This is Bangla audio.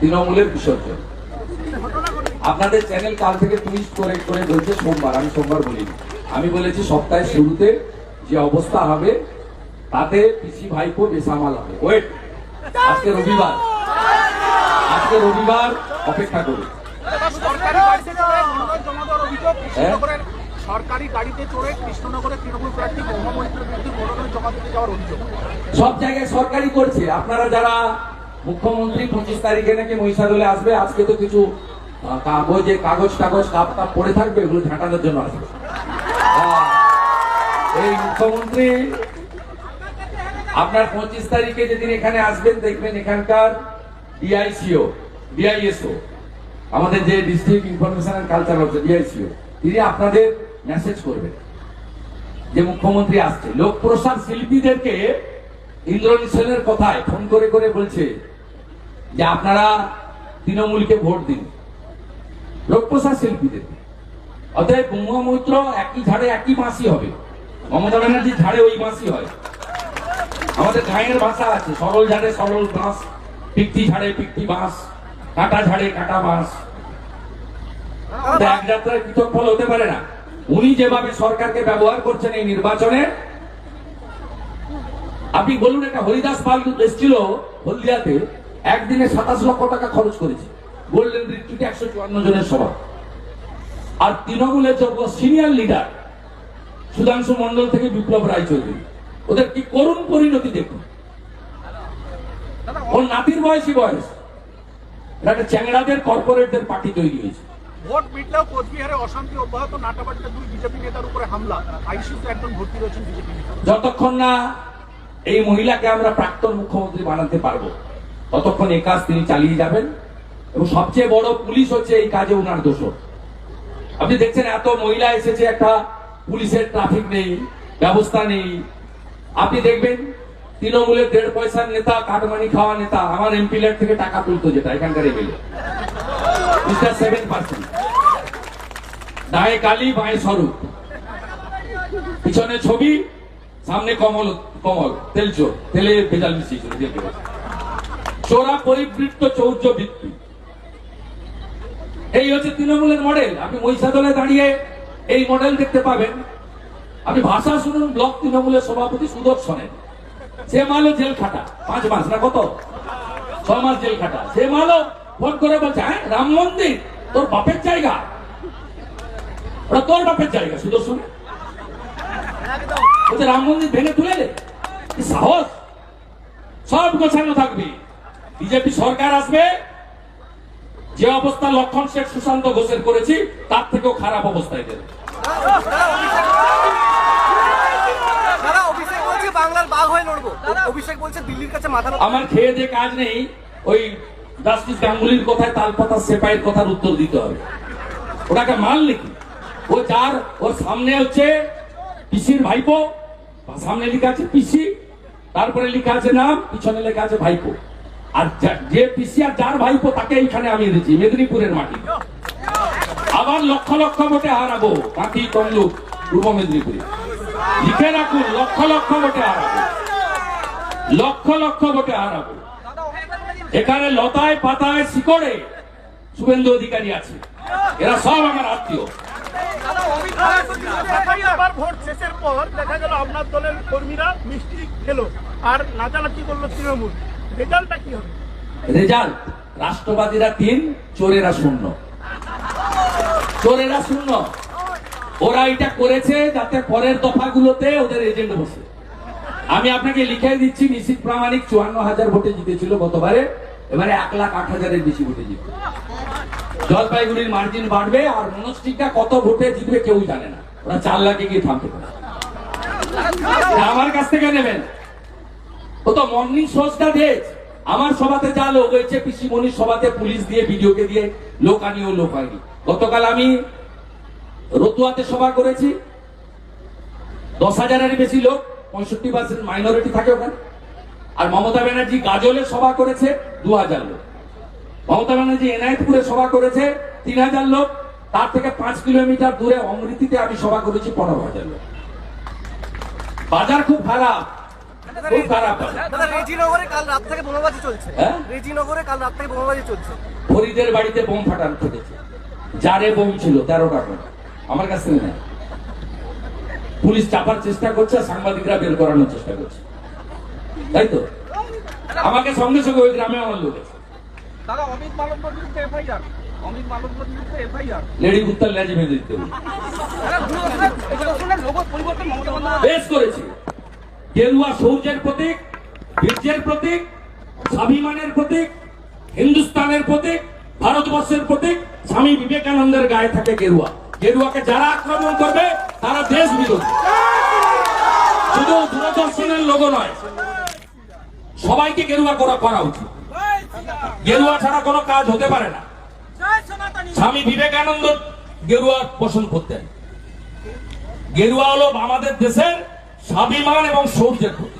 তৃণমূলের বিসর্জন। আপনাদের চ্যানেল কাল থেকে টুইস্ট করে করে বলছে সোমবার আমি সোমবার বলিনি। আমি বলেছি সপ্তাহের শুরুতে যে অবস্থা হবে তাতে পিসি ভাইপো বেসামাল হবে। ওয়েট আজকে রবিবার। আজকে রবিবার অপেক্ষা করুন। সরকারি গাড়িতে চড়ে হ্যাঁ? গাড়িতে চড়ে কৃষ্ণনগরের তৃণমূল প্রার্থী মহামৈত্রের বিরুদ্ধে জমা দিতে যাওয়ার অভিযোগ। সব জায়গায় সরকারি করছে। আপনারা যারা মুখ্যমন্ত্রী পঁচিশ তারিখে নাকি মহিষাদলে আসবে? আজকে তো কিছু কাগজে কাগজ, টাগজ, কাপ কাপ পড়ে থাকবে, এগুলো ঝাঁটানোর জন্য আসবে। এই মুখ্যমন্ত্রী, আপনার পঁচিশ তারিখে যেদিন এখানে আসবেন, দেখবেন এখানকার ডিআইসিও, ডিআইএসও, আমাদের যে district information and culture officer, DICO, তিনি আপনাদের মেসেজ করবেন। যে মুখ্যমন্ত্রী আসছে। লোক প্রসাদ শিল্পীদেরকে ইন্দ্রনীল সেনের কথায় ফোন করে করে বলছে যে আপনারা তৃণমূলকে ভোট দিন। লোকপ্রসাদ শিল্পীদের। অতএব গঙ্গা মৈত্র একই ঝাড়ে একই মাসি হবে। মমতা ব্যানার্জির ঝাড়ে ওই মাসি হয়। আমাদের গায়ের ভাষা আছে, সরল ঝাড়ে সরল বাঁশ, পিকটি ঝাড়ে পিকটি বাঁশ, কাটা ঝাড়ে কাটা বাঁশ। এক যাত্রায় পৃথক ফল হতে পারে না। উনি যেভাবে সরকারকে ব্যবহার করছেন এই নির্বাচনে, আপনি বলুন একটা হরিদাস পাল এসেছিল হলদিয়াতে একদিনে সাতাশ লক্ষ টাকা খরচ করেছে। গোল্ডেন রিট্রিটে একশো চুয়ান্ন জনের সভা। আর তৃণমূলের যোগ্য সিনিয়র লিডার সুধাংশু মন্ডল থেকে বিপ্লব রায়চৌধুরী ওদের কি করুণ পরিণতি দেখুন? ওর নাতির বয়সী বয়স। একটা চ্যাংড়াদের কর্পোরেটদের পার্টি তৈরি হয়েছে। ভোট মিটলেও কোচবিহারে অশান্তি অব্যাহত নাটাবাড়িতে দুই বিজেপি নেতার উপরে হামলা। আইসিউতে একজন ভর্তি রয়েছেন বিজেপি নেতা। যতক্ষণ না এই মহিলাকে আমরা প্রাক্তন মুখ্যমন্ত্রী বানাতে পারব ততক্ষণ এই কাজ তিনি চালিয়ে যাবেন এবং সবচেয়ে বড় পুলিশ হচ্ছে এই কাজে উনার দোষ আপনি দেখছেন এত মহিলা এসেছে, একটা পুলিশের ট্রাফিক নেই, ব্যবস্থা নেই। আপনি দেখবেন তৃণমূলের দেড় পয়সার নেতা, কাটমানি খাওয়া নেতা, আমার এমপি ল্যাড থেকে টাকা তুলতো যেটা এখানকার এমএলএ সেভেন পার্সেন্ট দায়ে কালি, বাঁয়ে স্বরূপ। পিছনে ছবি, সামনে কমল কমল, তেল চোর, তেলে ভেজাল মিশিয়েছিল। চোরা পরিবৃত্ত চৌর্য বৃত্তি। এই হচ্ছে তৃণমূলের মডেল আপনি মহিষাদলে দাঁড়িয়ে এই মডেল দেখতে পাবেন। আপনি ভাষা শুনুন, ব্লক তৃণমূলের সভাপতি সুদর্শনের সে মালও জেল খাটা। পাঁচ মাস না কত? ছ মাস জেল খাটা। সে মালও ফোন করে বলছে হ্যাঁ রাম মন্দির, তোর বাপের জায়গা। ওটা তোর বাপের জায়গা, সুদর্শন রাম মন্দির ভেঙে তুলে দে। সাহস? সব গোছানো থাকবে। বিজেপি সরকার আসবে যে অবস্থা লক্ষণ শেখ সুশান্ত ঘোষের করেছি তার থেকেও খারাপ অবস্থায় দেবে। আমার খেয়ে যে কাজ নেই ওই জাস্টিস গাঙ্গুলির কথায় তালপাতা সেপাইয়ের কথার উত্তর দিতে হবে। ওটাকে মাল নাকি ও যার ওর সামনে হচ্ছে পিসির ভাইপো সামনে লেখা আছে পিসি তারপরে লেখা আছে নাম পিছনে লেখা আছে ভাইপো। আর যে পিসি আর যার ভাইপো তাকে এইখানে আমি এনেছি, মেদিনীপুরের মাটি। আবার লক্ষ লক্ষ ভোটে হারাবো, বাকি তমলুক পূর্ব মেদিনীপুরে। লিখে রাখুন, লক্ষ লক্ষ ভোটে হারাবো। লক্ষ লক্ষ ভোটে হারাবো। এখানে লতায় পাতায় শিকড়ে শুভেন্দু অধিকারী আছে। এরা সব আমার আত্মীয়। ভোট শেষের পর দেখা গেল আপনার দলের কর্মীরা মিষ্টি খেলো। আর নাচানাচি করল তৃণমূল। রেজাল্ট, রাষ্ট্রবাদীরা তিন, চোরেরা শূন্য। চোরেরা শূন্য। ওরা এটা করেছে যাতে পরের দফাগুলোতে ওদের এজেন্ট বসে। আমি আপনাকে লিখে দিচ্ছি, নিশ্চিত প্রামাণিক চুয়ান্ন হাজার ভোটে জিতেছিল গতবারে। এবারে এক লাখ আট হাজারের বেশি ভোটে জিতবে। জলপাইগুড়ির মার্জিন বাড়বে আর মনস্টিকা কত ভোটে জিতবে কেউ জানে না। ওরা চার লাখে গিয়ে থামতে পারে। আমার কাছ থেকে নেবেন। ও তো মর্নিং শোজটা দেখ আমার সভাতে যা লোক হয়েছে পিসি মনির সভাতে পুলিশ দিয়ে, ভিডিওকে দিয়ে লোক আনি ও লোক আনি গতকাল আমি রতুয়াতে সভা করেছি। দশ হাজারের বেশি লোক, পঁয়ষট্টি পার্সেন্ট মাইনরিটি থাকে ওখানে। আর মমতা ব্যানার্জি গাজলে সভা করেছে, দু হাজার লোক। মমতা ব্যানার্জি এনায়েতপুরে সভা করেছে, তিন হাজার লোক। তার থেকে পাঁচ কিলোমিটার দূরে অমৃতিতে আমি সভা করেছি, পনেরো হাজার লোক। বাজার খুব খারাপ। খুব খারাপ রেজিনগরে কাল রাত থেকে বোমাবাজি চলছে। হ্যাঁ? রেজিনগরে কাল রাত থেকে বোমাবাজি চলছে। ফরিদের বাড়িতে বোম ফাটান ফেটেছে যারে বোম ছিল তেরোটা করে আমার কাছ থেকে নেই। পুলিশ চাপার চেষ্টা করছে সাংবাদিকরা বের করানোর চেষ্টা করছে। তাই তো? আমাকে সঙ্গে সঙ্গে ওই গ্রামে আমার লোক আছে। দাদা অমিত মালব্যর বিরুদ্ধে এফআইআর। অমিত মালব্যর বিরুদ্ধে এফআইআর। লেডি কুত্তার লেজি বেঁধে দিতে বেশ করেছে। গেরুয়া সৌর্যের প্রতীক বীর্যের প্রতীক, স্বাভিমানের প্রতীক, হিন্দুস্তানের প্রতীক, ভারতবর্ষের প্রতীক, স্বামী বিবেকানন্দের গায়ে থাকে গেরুয়া। গেরুয়াকে যারা আক্রমণ করবে, তারা দেশ বিরোধী। শুধু দূরদর্শনের লোক নয়, সবাইকে গেরুয়া করা করা উচিত। গেরুয়া ছাড়া কোনো কাজ হতে পারে না। স্বামী বিবেকানন্দ গেরুয়া পোষণ করতেন। গেরুয়া হলো আমাদের দেশের স্বাভিমান এবং সৌর্যের প্রতীক